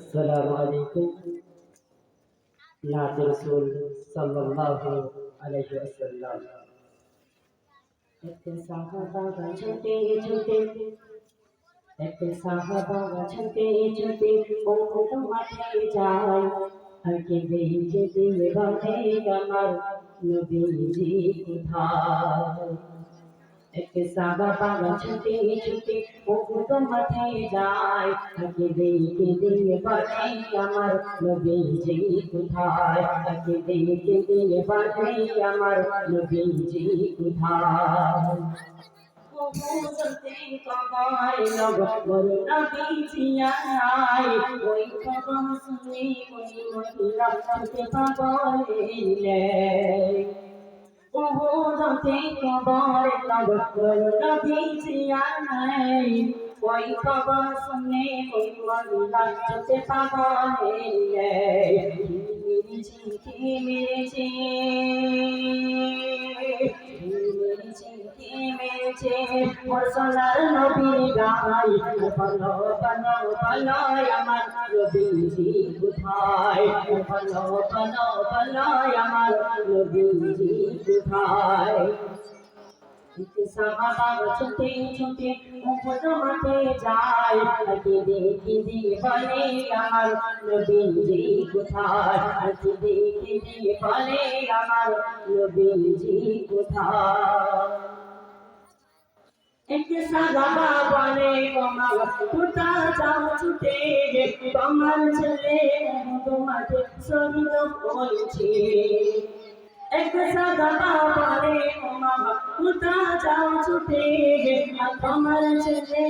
আসসালামু আলাইকুম নাত রসুল সাল্লাল্লাহু আলাইহি ওয়াসাল্লাম এক সাহাবা ছুটে ছুটে এক সাহাবা ছুটে ছুটে বহুত মাঠে যায় আর কে দেখে দিলে বাঁধে আমার নবীজি কোথায় এক সাহাবা ছুটে ছুটে বহুত মাঠে যায়। তাকে দেখে দিয়ে বাঁধে আমার নবীজি কোথায়। তাকে দেখে দিয়ে বাঁধে আমার নবীজি কোথায়। ওই উহুদতে কবর নগর নবীজি আনাই ওই খবর শুনে ওই মহিলা ছুটে পাগলে মেরেছে মেরেছে মুরসালার নবীর গাই বলো বলো বলো আমার আমার নবীজি কোথায়? ছুটে ছুটে আজকে দেখি বলে আমার নবীজি কোথায়? আজকে দেখি দিয়ে বলে আমার নবীজি কোথায়? সাহাবা বলে তোমার টুটা যাও ছুটে তোমার ছেলে তোমাকে শহীদ হয়েছে এক সাহাবা বলে তোমার টুটা যাও ছুটে তোমার ছেলে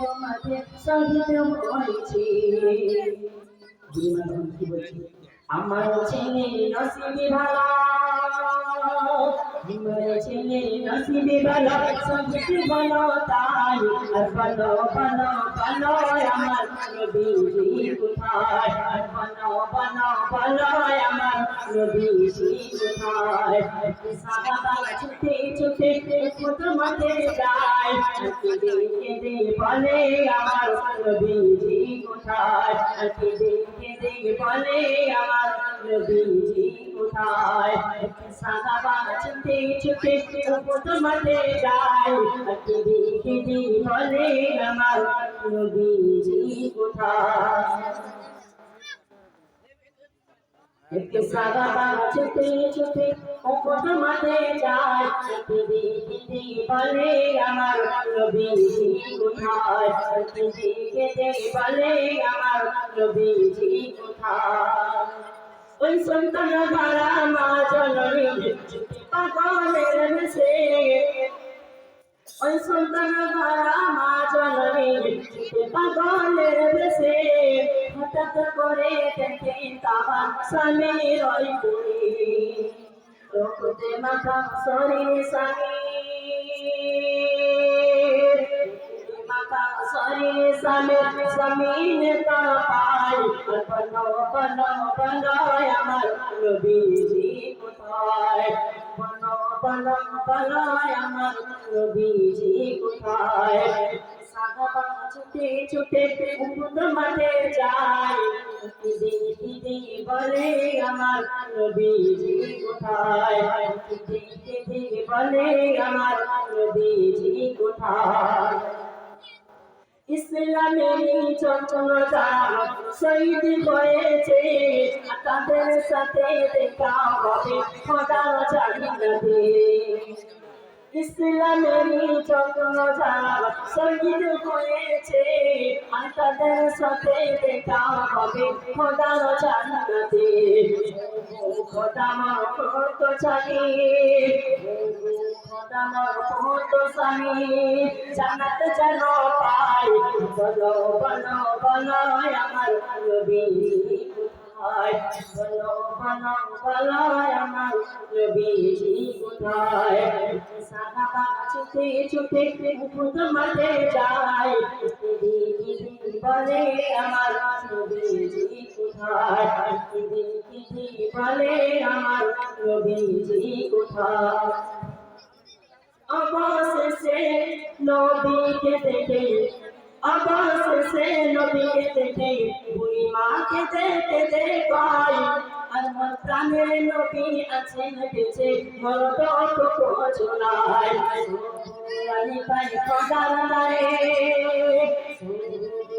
তোমাকে শহীদ হয়েছে আমার ছেলে নসিবে ভালো। ছেলে নসিবে ভালো সবচেয়ে ভালো তাই আর ভালো ভালো ভালো আমার নবীজি কোথায় আর ভালো ভালো ভালো আমার নবীজি কোথায় সাহাবা ছুটে ছুটে কত মাঠে যায় কেঁদে কেঁদে বলে আমার নবীজি কোথায় কেঁদে কেঁদে বলে আমার যায়। বলে, আমার নবীজি কোথায়? এক সাহাবা ছুটে ছুটে কত মাঠে যায়। কেঁদে কেঁদে বলে, আমার নবীজি কোথায়? নবীজি কোথায়? ওই সন্তান ধারা মা জননী। পাগলের বেশে ওই সন্তান ধারা মা জননী। পাগলের বেশে হঠাৎ করে দেখে তাহার স্বামীর ওই পুরী রক্তে মাথা শরীর স্বামীর মাথা শরীর স্বামীর স্বামীর তার পাই বলো বলো বলো আমার নবীজি কোথায় বলো বলো বলো আমার নবীজি কোথায় সাহাবা ছুটে ছুটে উহুদ মাঠে যায় দিদি দিদি বলে আমার নবীজি কোথায় দিদি দিদি বলে আমার নবীজি কোথায় ইসলামের চঞ্চলতা শহীদ হয়েছে। তাদের সাথে দেখা হবে খোদার জান্নাতে ইসলামের চঞ্চলতা শহীদ হয়েছে। তাদের সাথে দেখা হবে খোদার জান্নাতে খোদা মার কত চালি খোদা মার কত স্বামী জানাতে যেন পাই বলো বলো বলো আমার কোথায় বলো বলো বলো আমার নবীজি কোথায় সাহাবা ছুটে ছুটে উহুদ মাঠে যায় আমার বলে আমার নবীজি কোথায়? অবশেষে নবীকে দেখে সে নবীকে দেখে বুড়ি মাকে দেখে দেখাই আমার প্রাণের নবী আছেন বেঁচে মরদ কোচনাই রানী পাই খোদার দারে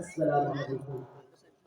আসসালামু আলাইকুম